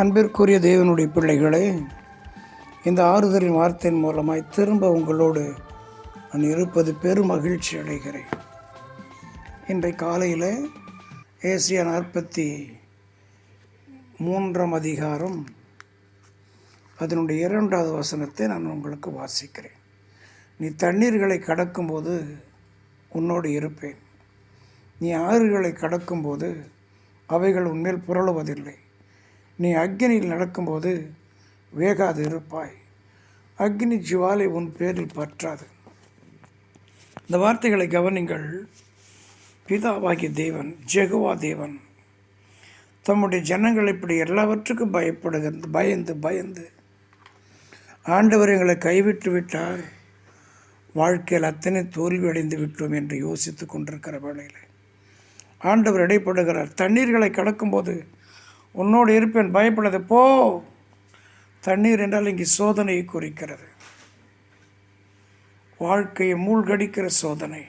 அன்பிற்குரிய தேவனுடைய பிள்ளைகளே இந்த ஆறுதலின் வார்த்தையின் மூலமாய் திரும்ப உங்களோடு நான் இருப்பது பெரும் மகிழ்ச்சி அடைகிறேன். இன்றை காலையில் ஏசியா நாற்பத்தி மூன்றாம் அதிகாரம் அதனுடைய இரண்டாவது வசனத்தை நான் உங்களுக்கு வாசிக்கிறேன். நீ தண்ணீர்களை கடக்கும்போது உன்னோடு இருப்பேன். நீ ஆறுகளை கடக்கும்போது அவைகள் உன்மேல் புரளுவதில்லை. நீ அக்னியில் நடக்கும்போது வேகாது இருப்பாய். அக்னி ஜுவாலை உன் பேரில் பற்றாது. இந்த வார்த்தைகளை கவனிங்கள். பிதாவாகிய தேவன் ஜெகுவா தேவன் தம்முடைய ஜனங்கள் இப்படி எல்லாவற்றுக்கும் பயப்படுகிறது பயந்து பயந்து ஆண்டவர் எங்களை கைவிட்டு விட்டார். வாழ்க்கையில் அத்தனை தோல்வி அடைந்து விட்டோம் என்று யோசித்து கொண்டிருக்கிற வேளையில். ஆண்டவர் இடைப்படுகிறார். தண்ணீர்களை கடக்கும்போது உன்னோடு இருப்பேன் பயப்படாது போ. தண்ணீர் என்றால் இங்கே சோதனையை குறிக்கிறது. வாழ்க்கையை மூழ்கடிக்கிற சோதனை.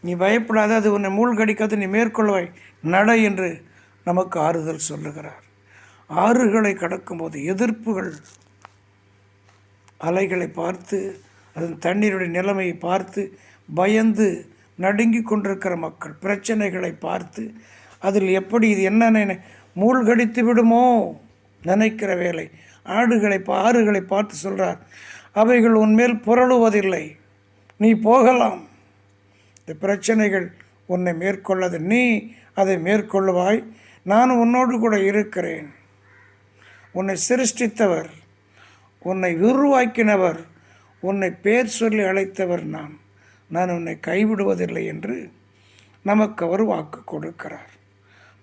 நீ பயப்படாத அது உன்னை மூழ்கடிக்காது நீ மேற்கொள்வாய். நட என்று நமக்கு ஆறுதல் சொல்லுகிறார். ஆறுகளை கடக்கும்போது எதிர்ப்புகள் அலைகளை பார்த்து அதன் தண்ணீருடைய நிலைமையை பார்த்து பயந்து நடுங்கி கொண்டிருக்கிற மக்கள் பிரச்சனைகளை பார்த்து அதில் எப்படி இது என்னென்ன மூழ்கடித்து விடுமோ? நினைக்கிற வேலை. ஆடுகளை ஆறுகளை பார்த்து சொல்கிறார் அவைகள் உன்மேல் புரளுவதில்லை. நீ போகலாம். இந்த பிரச்சனைகள் உன்னை மேற்கொள்ளது. நீ அதை மேற்கொள்ளுவாய் நான் உன்னோடு கூட இருக்கிறேன். உன்னை சிருஷ்டித்தவர் உன்னை உருவாக்கினவர் உன்னை பேர் சொல்லி அழைத்தவர் நான். நான் உன்னை கைவிடுவதில்லை என்று நமக்கு அவர் வாக்கு கொடுக்கிறார்.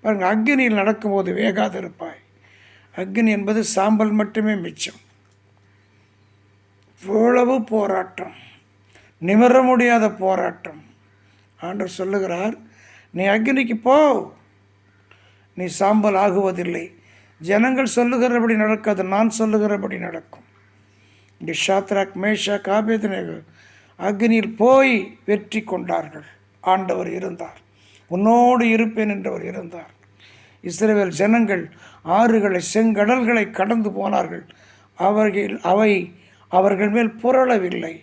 பாருங்கள் அக்னியில் நடக்கும்போது வேகாதிருப்பாய் அக்னி என்பது சாம்பல் மட்டுமே மிச்சம். இவ்வளவு போராட்டம் நிமிர முடியாத போராட்டம். ஆண்டவர் சொல்லுகிறார் நீ அக்னிக்கு போ. நீ சாம்பல் ஆகுவதில்லை. ஜனங்கள் சொல்லுகிறபடி நடக்காது நான் சொல்லுகிறபடி நடக்கும். இங்கே ஷாத்ராக் மேஷா காபேதனேகு அக்னியில் போய் வெற்றி கொண்டார்கள். ஆண்டவர் இருந்தார். உன்னோடு இருப்பேன் என்றவர் இருந்தார். இஸ்ரேல் ஜனங்கள் ஆறுகளை செங்கடல்களை கடந்து போனார்கள். அவர்கள் அவை அவர்கள் மேல் புரளவில்லை.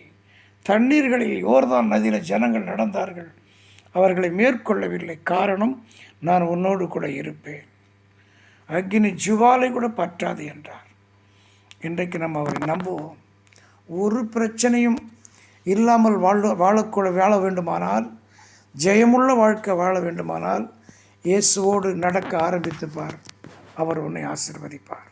தண்ணீர்களில் யோர்தான் நதியில் ஜனங்கள் நடந்தார்கள். அவர்களை மேற்கொள்ளவில்லை. காரணம் நான் உன்னோடு கூட இருப்பேன். அக்னி ஜுவாலை கூட பற்றாது என்றார். இன்றைக்கு நம்ம அவரை நம்புவோம். ஒரு பிரச்சனையும் இல்லாமல் வாழ வாழக்கூட வாழ வேண்டுமானால் ஜெயமுள்ள வாழ்க்கை வாழ வேண்டுமானால் இயேசுவோடு நடக்க ஆரம்பித்துப்பார். அவர் உன்னை ஆசிர்வதிப்பார்.